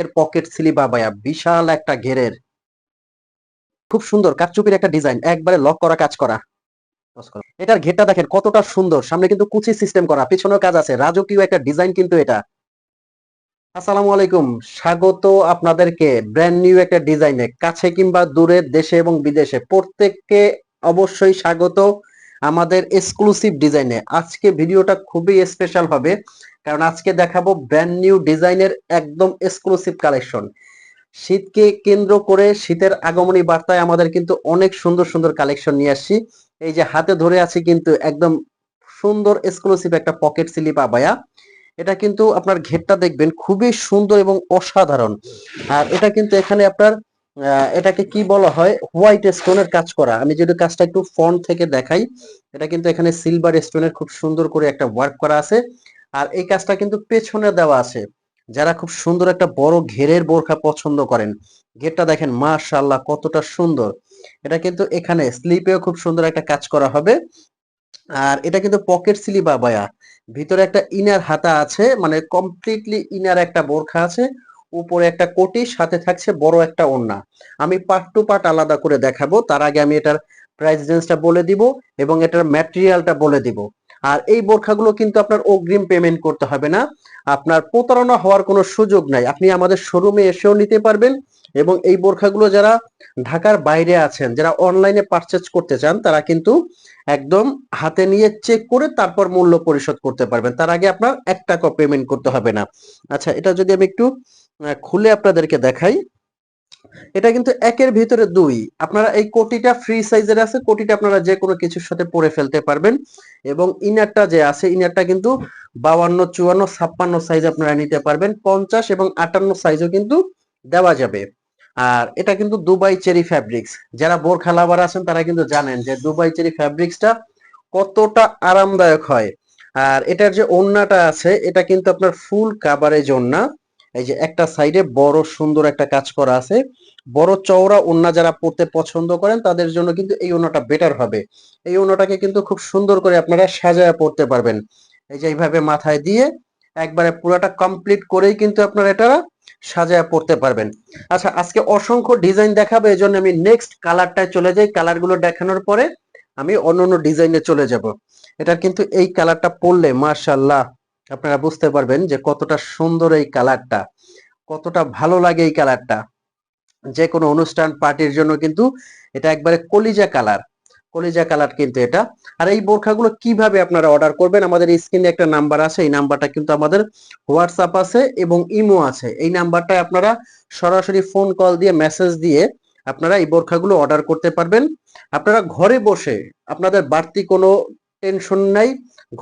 এর pocket slip abaya বিশাল একটা ঘেরের। খুব সুন্দর কারচুপির একটা ডিজাইন একবারে লক করা, কাজ করা। এটার ঘেরটা দেখেন কতটা সুন্দর, সামনে কিন্তু কুচি সিস্টেম করা, পিছনেও কাজ আছে, রাজকীয় একটা ডিজাইন কিন্তু এটা। আসসালামু আলাইকুম, স্বাগত আপনাদেরকে ব্র্যান্ড নিউ একটা ডিজাইনে কাছে কিংবা দূরে, দেশে এবং বিদেশে, প্রত্যেককে অবশ্যই স্বাগত। আমাদের এক্সক্লুসিভ ডিজাইনে আজকে ভিডিওটা খুবই স্পেশাল হবে, কারণ আজকে দেখাবো ব্র্যান্ড নিউ ডিজাইনের একদম এক্সক্লুসিভ কালেকশন শীতকে কেন্দ্র করে শীতের আগমনী বার্তায় আমাদের কিন্তু অনেক সুন্দর সুন্দর কালেকশন নিয়ে আসছি। এই যে হাতে ধরে আছি কিন্তু একদম সুন্দর এক্সক্লুসিভ একটা পকেট স্লিপ আবায়া। এটা কিন্তু আপনার ঘেরটা দেখবেন খুবই সুন্দর এবং অসাধারণ। আর এটা কিন্তু এখানে আপনার এটাকে কি বলা হয়? হোয়াইট স্টোনের কাজ করা। আমি যদি কাজটা একটু ফ্রন্ট থেকে দেখাই, এটা কিন্তু এখানে সিলভার স্টোনের খুব সুন্দর করে একটা ওয়ার্ক করা আছে। আর এই কাজটা কিন্তু পেছনে দেওয়া আছে। যারা খুব সুন্দর একটা বড় ঘেরের বোরখা পছন্দ করেন, ঘেরটা দেখেন মাশাল্লাহ কতটা সুন্দর। এটা কিন্তু এখানে স্লিপেও খুব সুন্দর একটা কাজ করা হবে। আর এটা কিন্তু পকেট স্লিপ আবায়া ভিতরে একটা ইনার হাতা আছে মানে কমপ্লিটলি ইনার একটা বোরখা আছে। উপরে একটা কোটি, সাথে থাকছে বড় একটা ওন্না আমি পার্ট টু পার্ট আলাদা করে দেখাবো। তার আগে আমি এটার প্রাইস রেঞ্জটা বলে দিব এবং এটার ম্যাটেরিয়ালটা বলে দিব। আর এই বোরখাগুলো কিন্তু আপনার অগ্রিম পেমেন্ট করতে হবে না। আপনার প্রতারণা হওয়ার কোনো সুযোগ নাই। আপনি আমাদের শোরুমে এসেও নিতে পারবেন। এবং এই বোরখাগুলো যারা ঢাকার বাইরে আছেন, যারা অনলাইনে পারচেজ করতে চান, তারা কিন্তু একদম হাতে নিয়ে চেক করে তারপর মূল্য পরিশোধ করতে পারবেন। তার আগে আপনার এক টাকা পেমেন্ট করতে হবে না। আচ্ছা এটা যদি আমি একটু খুলে আপনাদেরকে দেখাই। এটা কিন্তু একের ভিতরে দুই। আপনারা এই কোটিটা ফ্রি সাইজের আছে, কোটিটা আপনারা যে কোনো কিছুর সাথে পরে ফেলতে পারবেন। এবং ইনারটা যে আছে ইনারটা কিন্তু বাউান্ন চুয়ান্ন, ছাপ্পান্ন সাইজ আপনারা নিতে পারবেন। পঞ্চাশ এবং আটান্ন সাইজও কিন্তু দেওয়া যাবে। আর এটা কিন্তু দুবাই চেরি ফ্যাব্রিক্স যারা বোরখা লাভার আছেন, তারা কিন্তু জানেন যে দুবাই চেরি ফ্যাব্রিক্সটা কতটা আরামদায়ক হয়। আর এটার যে ওন্নাটা আছে, এটা কিন্তু আপনার ফুল কাভারেজ ওন্না। এই যে একটা সাইডে বড় সুন্দর একটা কাজ করা আছে। বড় চওড়া ওন্না যারা পড়তে পছন্দ করেন, তাদের জন্য কিন্তু এই ওন্নাটা বেটার হবে। এই ওন্নাটাকে কিন্তু খুব সুন্দর করে আপনারা সাজায় পড়তে পারবেন। এই যে এইভাবে মাথায় দিয়ে একবারে পুরাটা কমপ্লিট করেই কিন্তু আপনারা এটা সাজায় পড়তে পারবেন। আচ্ছা আজকে অসংখ্য ডিজাইন দেখাবো এই জন্য আমি নেক্সট কালারটায় চলে যাই কালারগুলো দেখানোর পরে আমি অন্য অন্য ডিজাইনে চলে যাব। এটা কিন্তু এই কালারটা পরলে মার্শাল্লাহ আপনারা বুঝতে পারবেন যে কতটা সুন্দর এই কালারটা কতটা ভালো লাগে এই কালারটা যে কোনো অনুষ্ঠান পার্টির জন্য কিন্তু এটা একবারে কলিজা কালার কলিজা কালার কিন্তু এটা। আর এই বোরখাগুলো কীভাবে আপনারা অর্ডার করবেন? আমাদের স্ক্রিনে একটা নাম্বার আছে, এই নাম্বারটা কিন্তু আমাদের হোয়াটসঅ্যাপ আছে এবং ইমো আছে। এই নাম্বারটায় আপনারা সরাসরি ফোন কল দিয়ে মেসেজ দিয়ে আপনারা এই বোরখাগুলো অর্ডার করতে পারবেন। আপনারা ঘরে বসে আপনাদের বাড়তি কোনো টেনশন নাই।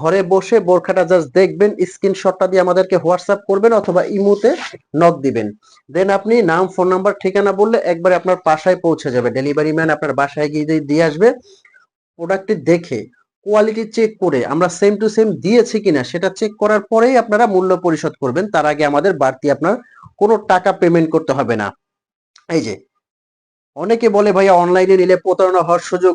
ঘরে বসে বোরখাটা জাস্ট দেখবেন স্ক্রিনশটটা দিয়ে আমাদেরকে হোয়াটসঅ্যাপ করবেন অথবা ইমোতে নক দিবেন। দেন আপনি নাম ফোন নাম্বার ঠিকানা বললে একবারে আপনার বাসায় পৌঁছে যাবে। ডেলিভারি ম্যান আপনার বাসায় গিয়ে দিয়ে আসবে। প্রোডাক্টটি দেখে কোয়ালিটি চেক করে, আমরা সেম টু সেম দিয়েছি কিনা সেটা চেক করার পরেই আপনারা মূল্য পরিশোধ করবেন। তার আগে আমাদের বাড়তি আপনার কোনো টাকা পেমেন্ট করতে হবে না। এই যে অনেকে বলে, ভাইয়া অনলাইনে নিলে প্রতারণা হওয়ার সুযোগ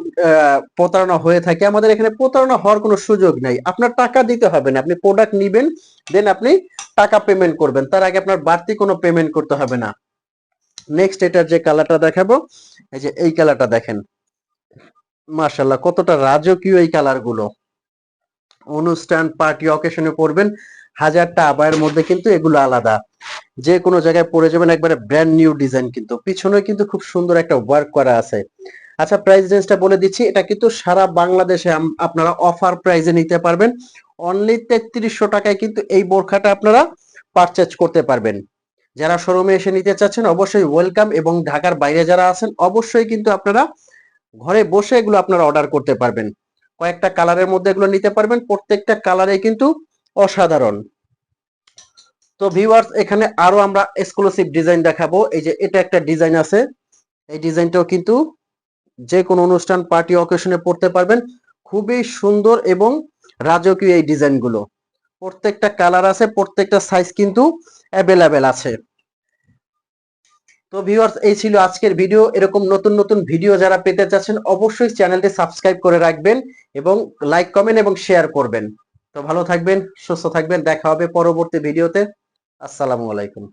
প্রতারণা হয়ে থাকে। আমাদের এখানে প্রতারণা হওয়ার কোনো সুযোগ নাই। আপনার টাকা দিতে হবে না। আপনি প্রোডাক্ট নিবেন দেন আপনি টাকা পেমেন্ট করবেন। তার আগে আপনার বাড়তি কোনো পেমেন্ট করতে হবে না। নেক্সট এটার যে কালারটা দেখাবো, এই যে এই কালারটা দেখেন। মার্শাল্লাহ কতটা রাজকীয় এই কালারগুলো। অনুষ্ঠান পার্টি অকেশনে পড়বেন। হাজারটা আবায়ের মধ্যে কিন্তু এগুলো আলাদা। যে কোনো জায়গায় পরে যাবেন একবারে ব্র্যান্ড নিউ ডিজাইন কিন্তু। পিছনে কিন্তু খুব সুন্দর একটা ওয়ার্ক করা আছে। আচ্ছা প্রাইস রেঞ্জটা বলে দিচ্ছি। এটা কিন্তু সারা বাংলাদেশে আপনারা অফার প্রাইজে নিতে পারবেন। অনলি তেত্রিশশো টাকায় কিন্তু এই বোরখাটা আপনারা পারচেজ করতে পারবেন। যারা শোরুমে এসে নিতে চাচ্ছেন, অবশ্যই ওয়েলকাম এবং ঢাকার বাইরে যারা আছেন, অবশ্যই কিন্তু আপনারা ঘরে বসে এগুলো আপনারা অর্ডার করতে পারবেন। কয়েকটা কালারের মধ্যে এগুলো নিতে পারবেন। প্রত্যেকটা কালারে কিন্তু অসাধারণ। তো ভিউয়ার্স এখানে আরও আমরা এক্সক্লুসিভ ডিজাইন দেখাবো। এই যে এটা একটা ডিজাইন আছে। এই ডিজাইনটাও কিন্তু যে কোনো অনুষ্ঠান পার্টি অকেশনে পড়তে পারবেন। খুবই সুন্দর এবং রাজকীয় এই ডিজাইনগুলো প্রত্যেকটা কালার আছে, প্রত্যেকটা সাইজ কিন্তু অ্যাভেলেবেল আছে। তো ভিউয়ার্স এই ছিল আজকের ভিডিও এরকম নতুন নতুন ভিডিও যারা পেতে চাচ্ছেন, অবশ্যই চ্যানেলটি সাবস্ক্রাইব করে রাখবেন এবং লাইক কমেন্ট এবং শেয়ার করবেন। তো ভালো থাকবেন, সুস্থ থাকবেন। দেখা হবে পরবর্তী ভিডিওতে আসসালামু আলাইকুম।